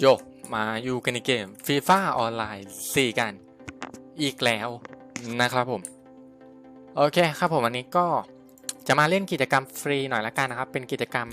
โยกมาอยู่กันในเกมฟีฟ่าออนไลน์4กัน อีกแล้วนะครับผม โอเคครับผมวันนี้ก็จะมาเล่นกิจกรรมฟรีหน่อยละกันนะครับ เป็นกิจกรรม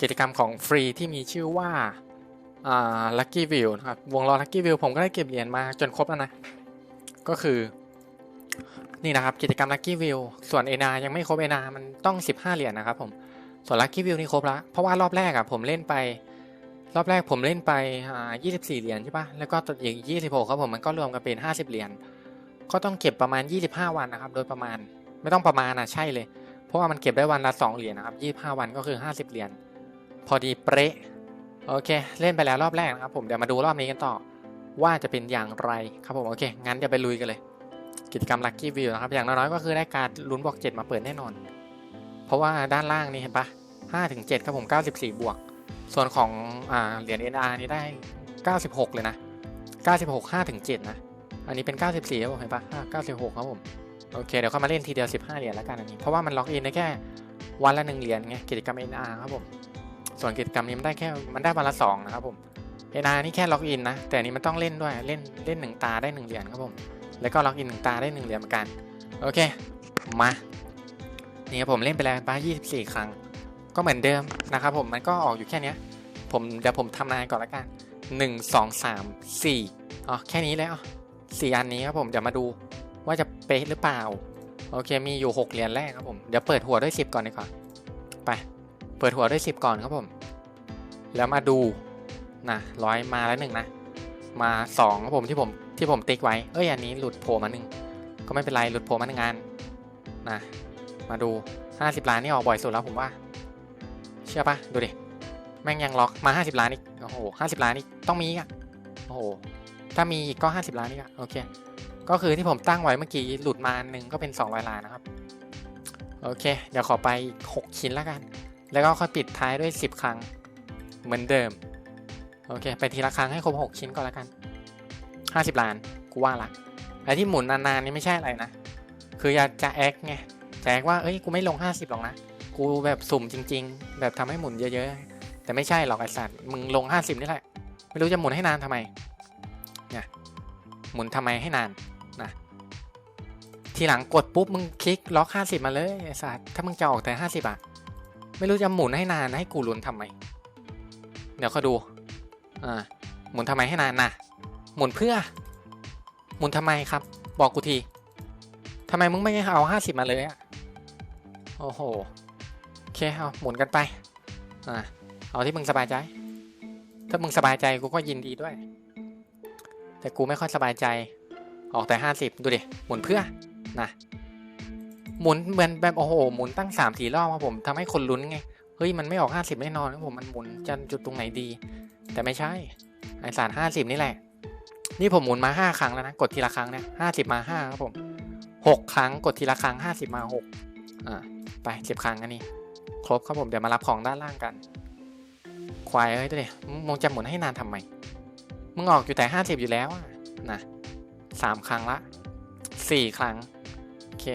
กิจกรรมของฟรีที่มีชื่อว่าอ่า Lucky View นะครับ วงล้อ Lucky View ผมก็ได้เก็บเหรียญมาจนครบแล้วนะ ก็คือ นี่นะครับกิจกรรม Lucky View ส่วน NR ยังไม่ครบ NR มันต้อง 15 เหรียญนะครับผมส่วน Lucky View นี่ครบแล้วเพราะว่ารอบแรกอะผมเล่นไป รอบแรกผมเล่นไปอ่า24 เหรียญใช่ปะแล้วก็ตัวอีก26ครับผมมันก็รวมกันเป็น 50 เหรียญ ก็ต้องเก็บประมาณ 25 วันนะครับ โดยประมาณ ไม่ต้องประมาณนะใช่เลย เพราะว่ามันเก็บได้วันละ 2 เหรียญนะครับ25 วันก็คือ 50 เหรียญ พอดีเป๊ะ โอเค เล่นไปแล้วรอบแรกนะครับผม เดี๋ยวมาดูรอบนี้กันต่อ ว่าจะเป็นอย่างไรครับผม โอเค งั้นเดี๋ยวไปลุยกันเลย กิจกรรม Lucky View นะครับ อย่างน้อยๆ ก็คือได้การดลุ้นบอก7มาเปิดแน่นอน เพราะว่าด้านล่างนี่เห็นปะ5ถึง7ครับผม94บวก ส่วนของอเหรียญ NR นี่ได้ 96 เลยนะ 96 5ถึง7นะ อันนี้เป็น 94ครับผมเห็นปะ96 ครับผม โอเค เดี๋ยวเข้ามาเล่นทีเดียว 15 เหรียญแล้วกันอันนี้ เพราะว่ามันล็อกอินได้แค่วันละหนึ่งเหรียญไง กิจกรรม NR ครับผม ส่วนกิจกรรมนี้มันได้แค่ มันได้วันละ2นะครับผม NR นี่แค่ล็อกอินนะ แต่อันนี้มันต้องเล่นด้วย เล่น เล่นหนึ่งตาได้หนึ่งเหรียญครับผม แล้วก็ล็อกอินหนึ่งตาได้หนึ่งเหรียญเหมือนกัน โอเค มา นี่ครับผมเล่นไปแล้วป้า24 ครั้ง ก็เหมือนเดิมนะครับผมมันก็ออกอยู่แค่นี้ผมเดี๋ยวผมทำนายก่อนละกันหนึ่งสองสามสี่อ๋อแค่นี้เลยอ๋อสี่อันนี้ครับผมเดี๋ยวมาดูว่าจะเป๊ะหรือเปล่า โอเคมีอยู่หกเหรียญแรกครับผมเดี๋ยวเปิดหัวด้วยสิบก่อนดีกว่าไปเปิดหัวด้วยสิบก่อนครับผม แล้วมาดูนะร้อยมาแล้วหนึ่งนะมาสองครับผมที่ผมที่ผมติ๊กไว้เอ้ยอันนี้หลุดโผล่มาหนึ่งก็ไม่เป็นไรหลุดโผล่มาหนึ่งอันนะมาดูห้าสิบล้านนี่ออกบ่อยสุดแล้วผมว่า เชื่อปะดูดิ แม่งยังล็อกมา 50 ล้านอีก โอ้โห50ล้านอีก ต้องมีอะ โอ้โห ถ้ามีอีกก็ 50 ล้านอีกอะ โอเค ก็คือที่ผมตั้งไว้เมื่อกี้หลุดมาหนึ่งก็เป็น 200 ล้านนะครับ โอเค เดี๋ยวขอไป6ชิ้นแล้วกัน แล้วก็ค่อยปิดท้ายด้วย 10 ครั้ง เหมือนเดิม โอเค ไปทีละครั้งให้ครบ6ชิ้นก่อนแล้วกัน 50 ล้าน กูว่าละ ไอ้ที่หมุนนานๆนี่ไม่ใช่อะไรนะ คืออยากจะแอคไงจะแอคว่า เอ้ย กูไม่ลง 50หรอกนะ กูแบบสุ่มจริง ๆ แบบทำให้หมุนเยอะๆ แต่ไม่ใช่หรอกไอสัตว์มึงลง 50 นี่แหละ ไม่รู้จะหมุนให้นานทำไมเนี่ยหมุนทำไมให้นานนะทีหลังกดปุ๊บมึงคลิกล็อก 50 มาเลยไอสัตว์ถ้ามึงจะออกแต่ 50อะไม่รู้จะหมุนให้นานให้กูลุ้นทำไมเดี๋ยวเขาดูอ่าหมุนทำไมให้นานนะหมุนเพื่อ หมุนทำไมครับ บอกกูทีทำไมมึงไม่เอา 50 มาเลยอะโอ้โห เคเอาหมุนกันไปอ่าเอาที่มึงสบายใจ ถ้ามึงสบายใจกูก็ยินดีด้วย แต่กูไม่ค่อยสบายใจ ออกแต่ห้าสิบดูดิ หมุนเพื่อนะหมุนเหมือนแบบโอ้โหหมุนตั้งสามสี่รอบครับผมทำให้คนลุ้นไงเฮ้ยมันไม่ออกห้าสิบแน่นอนครับผมมันหมุนจะจุดตรงไหนดี แต่ไม่ใช่ไอสารห้าสิบนี่แหละ นี่ผมหมุนมาห้าครั้งแล้วนะกดทีละครั้งเนี่ยห้าสิบมาห้าครับผมหกครั้งกดทีละครั้งห้าสิบมาหกอ่าไปสิบครั้งอันนี้ ครบครับผมเดี๋ยวมารับของด้านล่างกันควายเอ้ยดูดิมึงจะหมุนให้นานทำไม มึงออกอยู่แต่ห้าสิบอยู่แล้วอะนะสามครั้งละสี่ครั้ง โอเค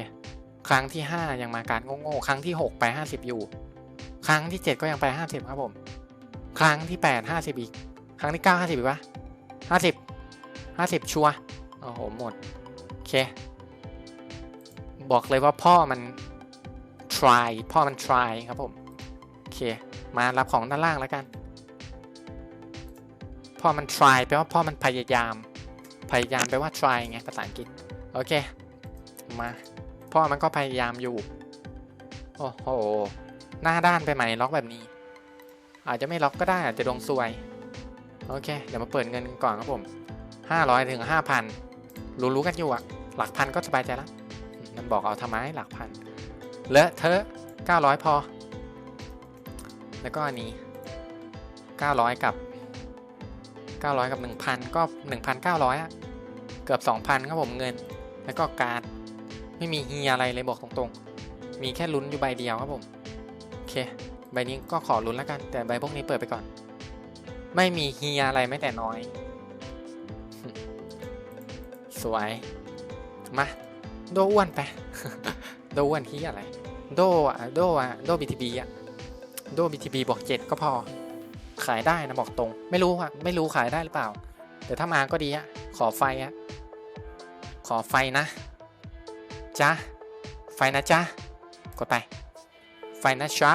ครั้งที่ห้ายังมาการโง่ๆครั้งที่หกไปห้าสิบอยู่ ครั้งที่เจ็ดก็ยังไปห้าสิบครับผม ครั้งที่แปดห้าสิบอีก ครั้งที่เก้าห้าสิบอีกปะห้าสิบห้าสิบชัวโอ้โหหมด โอเค บอกเลยว่าพ่อมัน try พ่อมัน try ครับผม โอเค มารับของด้านล่างแล้วกัน พ่อมัน try แปลว่าพ่อมันพยายาม พยายามแปลว่า try ไงภาษาอังกฤษ โอเค มา พ่อมันก็พยายามอยู่ โอ้โห หน้าด้านไปไหมล็อกแบบนี้ อาจจะไม่ล็อกก็ได้อาจจะดวงซวย โอเค เดี๋ยวมาเปิดเงินก่อนครับผม 500ถึง5,000รู้ๆกันอยู่อะหลักพันก็สบายใจล้วมันบอกเอาทำไมหลักพัน เลอะเทอะ900 พอ แล้วก็อันนี้ 900 กับ 900 กับ 1,000 ก็ 1,900อะเกือบ 2,000 ครับผมเงิน แล้วก็การ์ด ไม่มีเฮียอะไรเลยบอกตรงๆ มีแค่ลุ้นอยู่ใบเดียวครับผม โอเค ใบนี้ก็ขอลุ้นแล้วกัน แต่ใบพวกนี้เปิดไปก่อน ไม่มีเฮียอะไรแม้แต่น้อย สวย มา โดอ้วนไป โดอ้วนที่อะไร โดอะโดอะโดบีทีบีอะโดบีทีบีบอกเจ็ดก็พอ ขายได้นะบอกตรง ไม่รู้อะไม่รู้ขายได้หรือเปล่า แต่ถ้ามาก็ดีอะขอไฟอะขอไฟนะจ้าไฟนะจ้ากดไป ไฟนะจ้า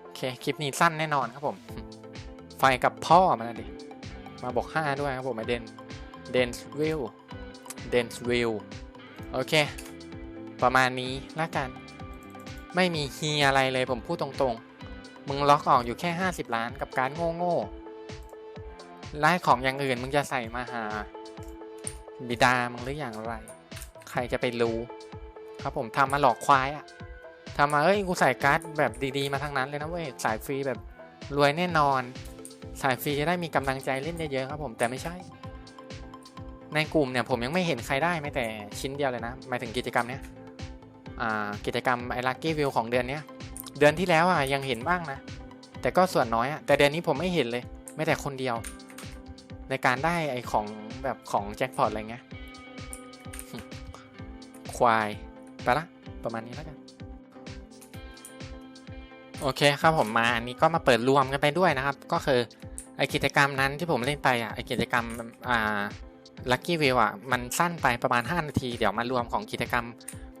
โอเคคลิปนี้สั้นแน่นอนครับผม ไฟกับพ่อมาแล้วดิมาบอกห้าด้วยครับผมไอเดนเดนวิลเดนวิลโอเค ประมาณนี้ละกัน ไม่มีเฮียอะไรเลยผมพูดตรงๆ มึงล็อกออกอยู่แค่ 50 ล้านกับการโง่ๆไล่ของอย่างอื่นมึงจะใส่มาหา บิดามึงหรืออย่างไร ใครจะไปรู้ ครับผมทำมาหลอกควายอะทำมาเอ้ยกูใส่การ์ดแบบดีๆมาทั้งนั้นเลยนะเว้ยสายฟรีแบบรวยแน่นอน สายฟรีจะได้มีกำลังใจเล่นเยอะๆครับผมแต่ไม่ใช่ ในกลุ่มเนี่ยผมยังไม่เห็นใครได้แม้แต่ชิ้นเดียวเลยนะหมายถึงกิจกรรมเนี้ย กิจกรรมไอ้ลัคกี้วิวของเดือนนี้เดือนที่แล้วอะยังเห็นบ้างนะ แต่ก็ส่วนน้อยอะแต่เดือนนี้ผมไม่เห็นเลยแม้แต่คนเดียว ในการได้ไอ้ของแบบของแจ็คพอตอะไรเงี้ยควายไปละประมาณนี้แล้วกันโอเคครับผมมาอันนี้ก็มาเปิดรวมกันไปด้วยนะครับ ก็คือไอกิจกรรมนั้นที่ผมเล่นไปอะไอกิจกรรมอ่าลัคกี้วิวอะมันสั้นไปประมาณ 5 นาที เดี๋ยวมารวมของกิจกรรม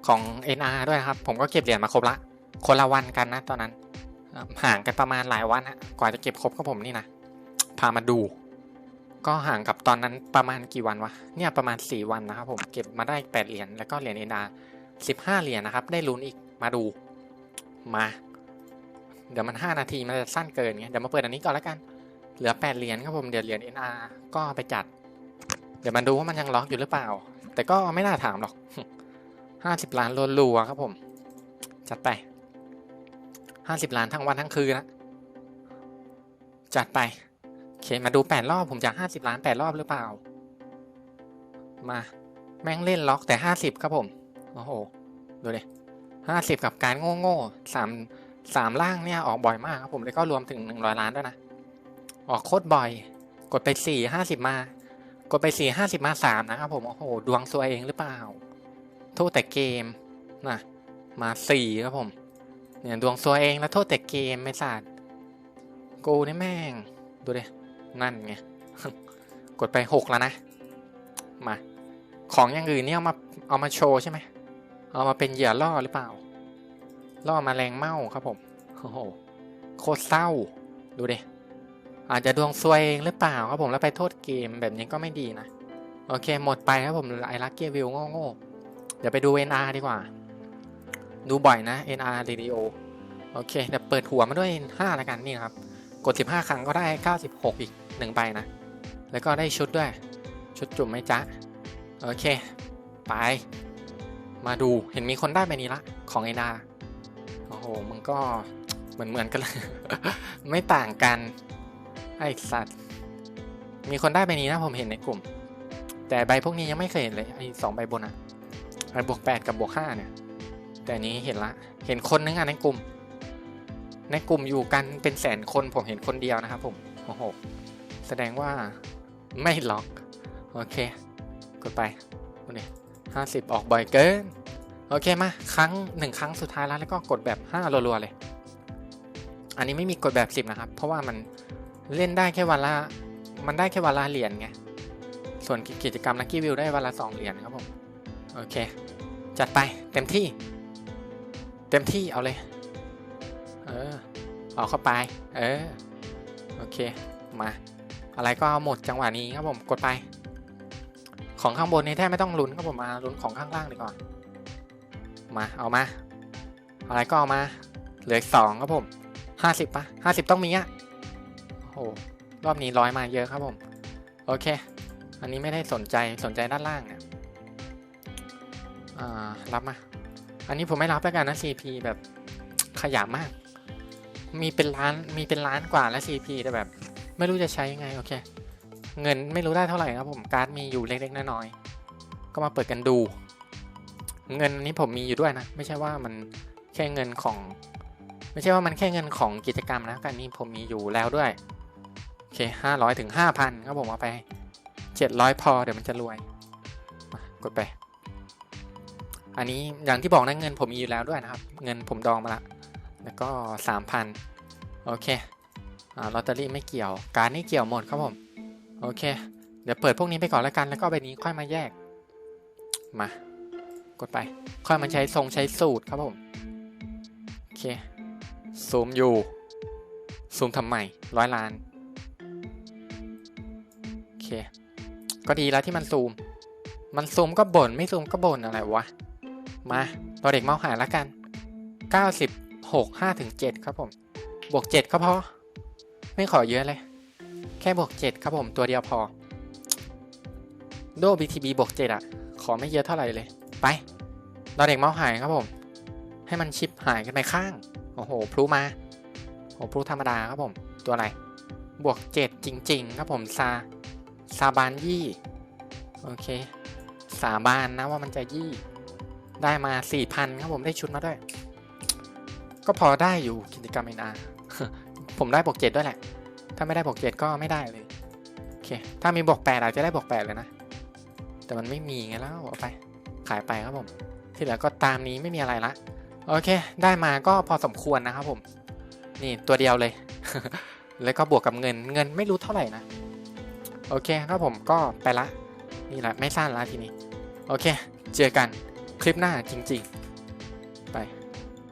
ของ NR ด้วยนะครับ ผมก็เก็บเหรียญมาครบละ คนละวันกันนะตอนนั้น ห่างกันประมาณหลายวันอะกว่าจะเก็บครบกับผมนี่นะ พามาดู ก็ห่างกับตอนนั้นประมาณกี่วันวะ เนี่ยประมาณ 4 วันนะครับผม เก็บมาได้8เหรียญ แล้วก็เหรียญ NR 15 เหรียญนะครับ ได้ลุ้นอีก มาดู มา เดี๋ยวมัน 5 นาทีมันจะสั้นเกินไง เดี๋ยวมาเปิดอันนี้ก่อนแล้วกัน เหลือ 8 เหรียญครับผม เดี๋ยวเหรียญ NR ก็ไปจัด เดี๋ยวมาดูว่ามันยังล็อกอยู่หรือเปล่า แต่ก็ไม่น่าถามหรอก 50ล้านรัวๆครับผม จัดไป50ล้านทั้งวันทั้งคืนนะจัดไปโอเคมาดู8รอบผมจะ50ล้าน8รอบหรือเปล่า มาแม่งเล่นล็อกแต่50ครับผม โอ้โห ดูดิ50กับการโง่ๆสามสามล่างเนี่ยออกบ่อยมากครับผมแล้วก็รวมถึง100ล้านด้วยนะ ออกโคตรบ่อย กดไป4 50มา กดไป4 50มา3นะครับผม โอ้โห ดวงซวยเองหรือเปล่า โทษแต่เกมนะมา4ครับผม เนี่ยดวงซวเองแล้วโทษแต่เกมไม่สาดกูนี่แม่ง ดูดินั่นไง กดไป6แล้วนะ มา ของอย่างอื่นเนี่ยเอามาเอามาโชว์ใช่ไหม เอามาเป็นเหยื่อล่อหรือเปล่า ล่อมาแรงเมาครับผม โอ้โห โคตรเศร้า ดูดิอาจจะดวงซวยเองหรือเปล่าครับผมแล้วไปโทษเกมแบบนี้ก็ไม่ดีนะ โอเคหมดไปครับผมไอรักเกียวิวโง่ๆ เดี๋ยวไปดู NR ดีกว่า ดูบ่อยนะ NR Radio โอเค เดี๋ยวเปิดหัวมาด้วย 5 แล้วกันนี่ครับ กด 15 ครั้งก็ได้ 96 อีก1ใบนะ แล้วก็ได้ชุดด้วย ชุดจุ่มไหมจ๊ะ โอเค ไป มาดู เห็นมีคนได้ใบนี้ละ ของ NR โอ้โหมึงก็เหมือนเหมือนกันเลย ไม่ต่างกัน ไอสัตว์ มีคนได้ใบนี้นะผมเห็นในกลุ่ม แต่ใบพวกนี้ยังไม่เคยเห็นเลย ไอสองใบบนอะ บวกแปดกับบวกห้าเนี่ย แต่อันนี้เห็นละ เห็นคนนึงอะในกลุ่ม ในกลุ่มอยู่กันเป็นแสนคนผมเห็นคนเดียวนะครับผมโอ้โหแสดงว่าไม่ล็อก โอเค กดไปดูนี่ห้าสิบออกบ่อยเกิน โอเคมาครั้งหนึ่งครั้งสุดท้ายแล้วแล้วก็กดแบบห้ารัวๆเลย อันนี้ไม่มีกดแบบสิบนะครับ เพราะว่ามันเล่นได้แค่วันละ มันได้แค่วันละเหรียญไง ส่วนกิจกรรมลักกี้วิวได้วันละสองเหรียญครับผม โอเค จัดไปเต็มที่ เต็มที่เอาเลย เออเอาเข้าไป เออ โอเค มา อะไรก็เอาหมดจังหวะนี้ครับผมกดไป ของข้างบนนี้แทบไม่ต้องลุ้นครับผมมาลุ้นของข้างล่างดีกว่ามาเอามา อะไรก็เอามา เหลืออีกสองครับผมห้าสิบปะห้าสิบต้องมีอะโอ้โหรอบนี้ร้อยมาเยอะครับผม โอเค อันนี้ไม่ได้สนใจสนใจด้านล่างเนี่ย อ่ารับมา อันนี้ผมไม่รับแล้วกันนะ CP แบบขยะมาก มีเป็นล้านมีเป็นล้านกว่าแล้ว CP แต่แบบ ไม่รู้จะใช้ยังไงโอเค เงินไม่รู้ได้เท่าไหร่ครับผมการ์ดมีอยู่เล็กๆน้อยๆก็มาเปิดกันดู เงินนี้ผมมีอยู่ด้วยนะ ไม่ใช่ว่ามันแค่เงินของ ไม่ใช่ว่ามันแค่เงินของกิจกรรมนะการนี้ผมมีอยู่แล้วด้วยโอเคห้าร้อยถึงห้าพันครับผมเอาไปเจ็ดร้อยพอเดี๋ยวมันจะรวยมากดไป อันนี้อย่างที่บอกนะเงินผมมีอยู่แล้วด้วยนะครับ เงินผมดองมาละ แล้วก็สามพันโอเคอลอตเตอรี่ไม่เกี่ยว การนี่เกี่ยวหมดครับผม โอเค เดี๋ยวเปิดพวกนี้ไปก่อนแล้วกัน แล้วก็ใบนี้ค่อยมาแยก มา กดไป ค่อยมาใช้ทรงใช้สูตรครับผม โอเค ซูมอยู่ ซูมทำไมร้อยล้าน โอเค ก็ดีแล้วที่มันซูม มันซูมก็บ่น ไม่ซูมก็บ่นอะไรวะ มาตัวเด็กเมาส์หายแล้วกัน 96 5ถึง7ครับผม บวก 7 ก็พอ ไม่ขอเยอะเลย แค่บวก 7 ครับผมตัวเดียวพอ โด BTB บวก 7 อะ ขอไม่เยอะเท่าไหร่เลย ไปตัวเด็กเมาส์หายครับผม ให้มันชิปหายกันไปข้าง โอ้โห พลุมาโอ้พลุธรรมดาครับผม ตัวอะไร บวก 7 จริง ๆ ครับผมซาซาบานยี่ โอเค สาบานนะว่ามันจะยี่ ได้มา 4,000 ครับผมได้ชุดมาด้วย ก็พอได้อยู่กิจกรรม NR ผมได้บวก7ด้วยแหละ ถ้าไม่ได้บวก7ก็ไม่ได้เลยโอเคถ้ามีบวก8อาจจะได้บวก8เลยนะ แต่มันไม่มีไงแล้วเอาไปขายไปครับผม ที่เหลือก็ตามนี้ไม่มีอะไรละโอเค ได้มาก็พอสมควรนะครับผม นี่ตัวเดียวเลย แล้วก็บวกกับเงินเงินไม่รู้เท่าไหร่นะ โอเคครับผมก็ไปละ นี่แหละไม่สั้นละทีนี้ โอเค เจอกัน คลิปหน้าจริง ๆ